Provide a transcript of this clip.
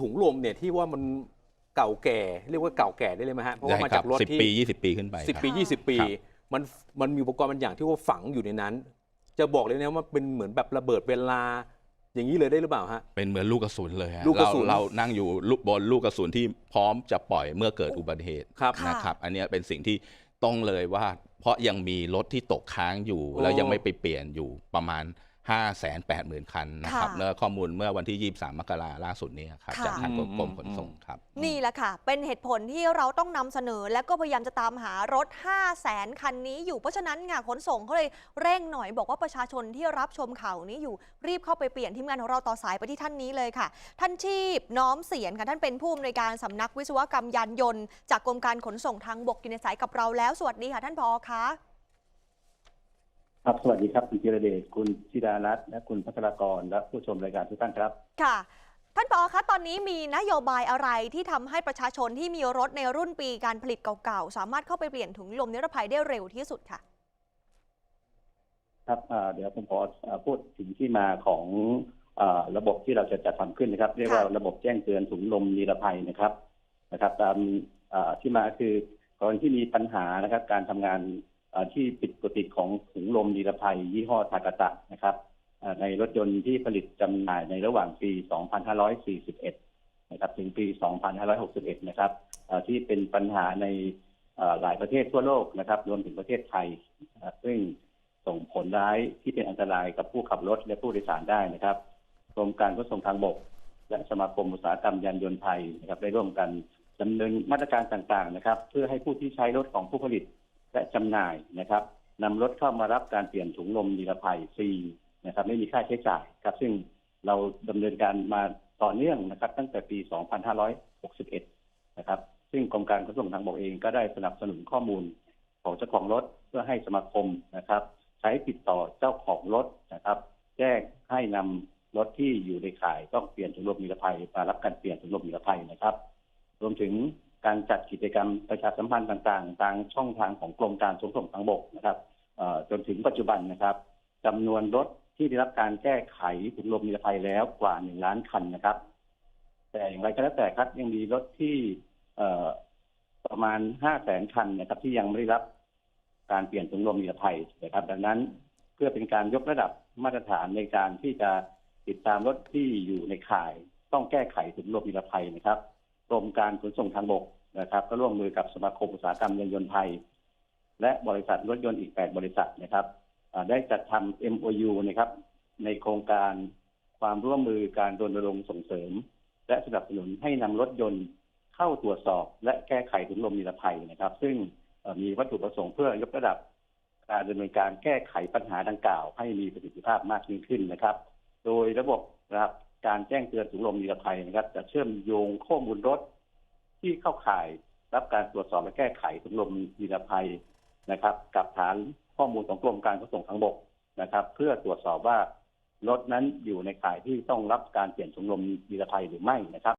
ถุงลมเนี่ยที่ว่ามันเก่าแก่ เรียกว่าเก่าแก่ได้เลยไหมฮะเพราะว่าได้มาคจารับกรถสิบที่ปียี่สิบปีขึ้นไปสิบครับ ปียี่สิบปี ครับ มันมันมีอุปกรณ์บางอย่างที่ว่าฝังอยู่ในนั้น จะบอกเลยนะว่าเป็นเหมือนแบบระเบิดเวลา อย่างนี้เลยได้หรือเปล่าฮะ เป็นเหมือนลูกกระสุนเลยฮะลูกกระสุนเราเรานั่งอยู่ลูกบนลูกกระสุนที่พร้อมจะปล่อยเมื่อเกิดอุบัติเหตุครับ ค่ะ นะครับ อันเนี้ยเป็นสิ่งที่ต้องเลยว่า เพราะยังมีรถที่ตกค้างอยู่โอ้แล้วยังไม่ไปเปลี่ยนอยู่ประมาณ 5 8 0 0 0 0 คันนะครับค่ะแล้วข้อมูลเมื่อวันที่ 23 มกราล่าสุดนี้ครับค่ะ จากทางกรมอืม กรมขนส่งครับ นี่แหละค่ะ เป็นเหตุผลที่เราต้องนำเสนอ และก็พยายามจะตามหารถ 5 0 0แสนคันนี้อยู่ เพราะฉะนั้นงานขนส่งเขาเลยเร่งหน่อยบอกว่าประชาชนที่รับชมข่าวนี้อยู่รีบเข้าไปเปลี่ยนทีมงานของเราต่อสายไปที่ท่านนี้เลยค่ะ ท่านชีพน้อมเสียนค่ะท่านเป็นผู้อำนวยการสำนักวิศวกรรมยานยนต์ จากกรมการขนส่งทางบกอยู่ในสายกับเราแล้ว สวัสดีค่ะท่านพอคะ ครับสวัสดีครับคุณจิรเดชคุณธิดารัตน์และคุณพัทรกรและผู้ชมรายการทุกท่านครับค่ะท่านปอคะตอนนี้มีนโยบายอะไรที่ทำให้ประชาชนที่มีรถในรุ่นปีการผลิตเก่าๆ สามารถเข้าไปเปลี่ยนถุงลมนิรภัยได้เร็วที่สุดค่ะ ครับอ่าเดี๋ยวผมขออ่าพูดถึงที่มาของอาระบบที่เราจะจัดทำขึ้นนะครับ เรียกว่าค่ะระบบแจ้งเตือนถุงลมนิรภัยนะครับนะครับ ตามอ่าที่มาคือกรณีที่มีปัญหานะครับ การทำงานอ่า ที่ผิดปกติของถุงลมนิรภัย ยี่ห้อทากาตะนะครับในรถยนต์ที่ผลิตจำหน่ายในระหว่างปี 2541 นะครับ ถึงปี 2561 นะครับที่เป็นปัญหาในหลายประเทศทั่วโลกนะครับ รวมถึงประเทศไทย ซึ่งส่งผลร้ายที่เป็นอันตรายกับผู้ขับรถและผู้โดยสารได้นะครับกรมการขนส่งทางบก และสมาคมอุตสาหกรรมยานยนต์ไทยนะครับ ได้ร่วมกันดำเนินมาตรการต่างๆนะครับ เพื่อให้ผู้ที่ใช้รถของผู้ผลิต และจำหน่ายนะครับนำรถเข้ามารับการเปลี่ยนถุงลมนิรภัยฟรีนะครับ ไม่มีค่าใช้จ่ายครับ ซึ่งเราดำเนินการมาต่อเนื่องนะครับ ตั้งแต่ปี 2561 นะครับ ซึ่งกรมการขนส่งทางบกเองก็ได้สนับสนุนข้อมูลของเจ้าของรถเพื่อให้สมาคมนะครับ ใช้ติดต่อเจ้าของรถนะครับ แจ้งให้นำรถที่อยู่ในข่ายต้องเปลี่ยนถุงลมนิรภัยมารับการเปลี่ยนถุงลมนิรภัยนะครับ รวมถึง การจัดกิจกรรมประชาสัมพันธ์ต่างๆ ทางช่องทางของกรมการขนส่งทางบกนะครับจนถึงปัจจุบันนะครับจำนวนรถที่ได้รับการแก้ไขถุงลมนิรภัยแล้วกว่าหนึ่งล้านคันนะครับ แต่อย่างไรก็แล้วแต่ครับยังมีรถที่ประมาณห้าแสนคันนะครับ ที่ยังไม่ได้รับการเปลี่ยนถุงลมนิรภัยนะครับ ดังนั้นเพื่อเป็นการยกระดับมาตรฐานในการที่จะติดตามรถที่อยู่ในข่าย ต้องแก้ไขถุงลมนิรภัยนะครับ กรมการขนส่งทางบกนะครับ ก็ร่วมมือกับสมาคมอุตสาหกรรมยานยนต์ไทย และบริษัทรถยนต์อีก 8 บริษัทนะครับได้จัดทำ MOU นะครับ ในโครงการความร่วมมือการรณรงค์ส่งเสริม และสนับสนุนให้นำรถยนต์เข้าตรวจสอบ และแก้ไขถุงลมนิรภัยนะครับ ซึ่งมีวัตถุประสงค์เพื่อยกระดับการดำเนินการแก้ไขปัญหาดังกล่าว ให้มีประสิทธิภาพมากยิ่งขึ้นนะครับ โดยระบบนะครับ การแจ้งเตือนถุงลมนิรภัยนะครับ จะเชื่อมโยงข้อมูลรถที่เข้าข่ายรับการตรวจสอบและแก้ไขถุงลมนิรภัยนะครับ กับฐานข้อมูลของกรมการขนส่งทางบกนะครับ เพื่อตรวจสอบว่ารถนั้นอยู่ในข่ายที่ต้องรับการเปลี่ยนถุงลมนิรภัยหรือไม่นะครับ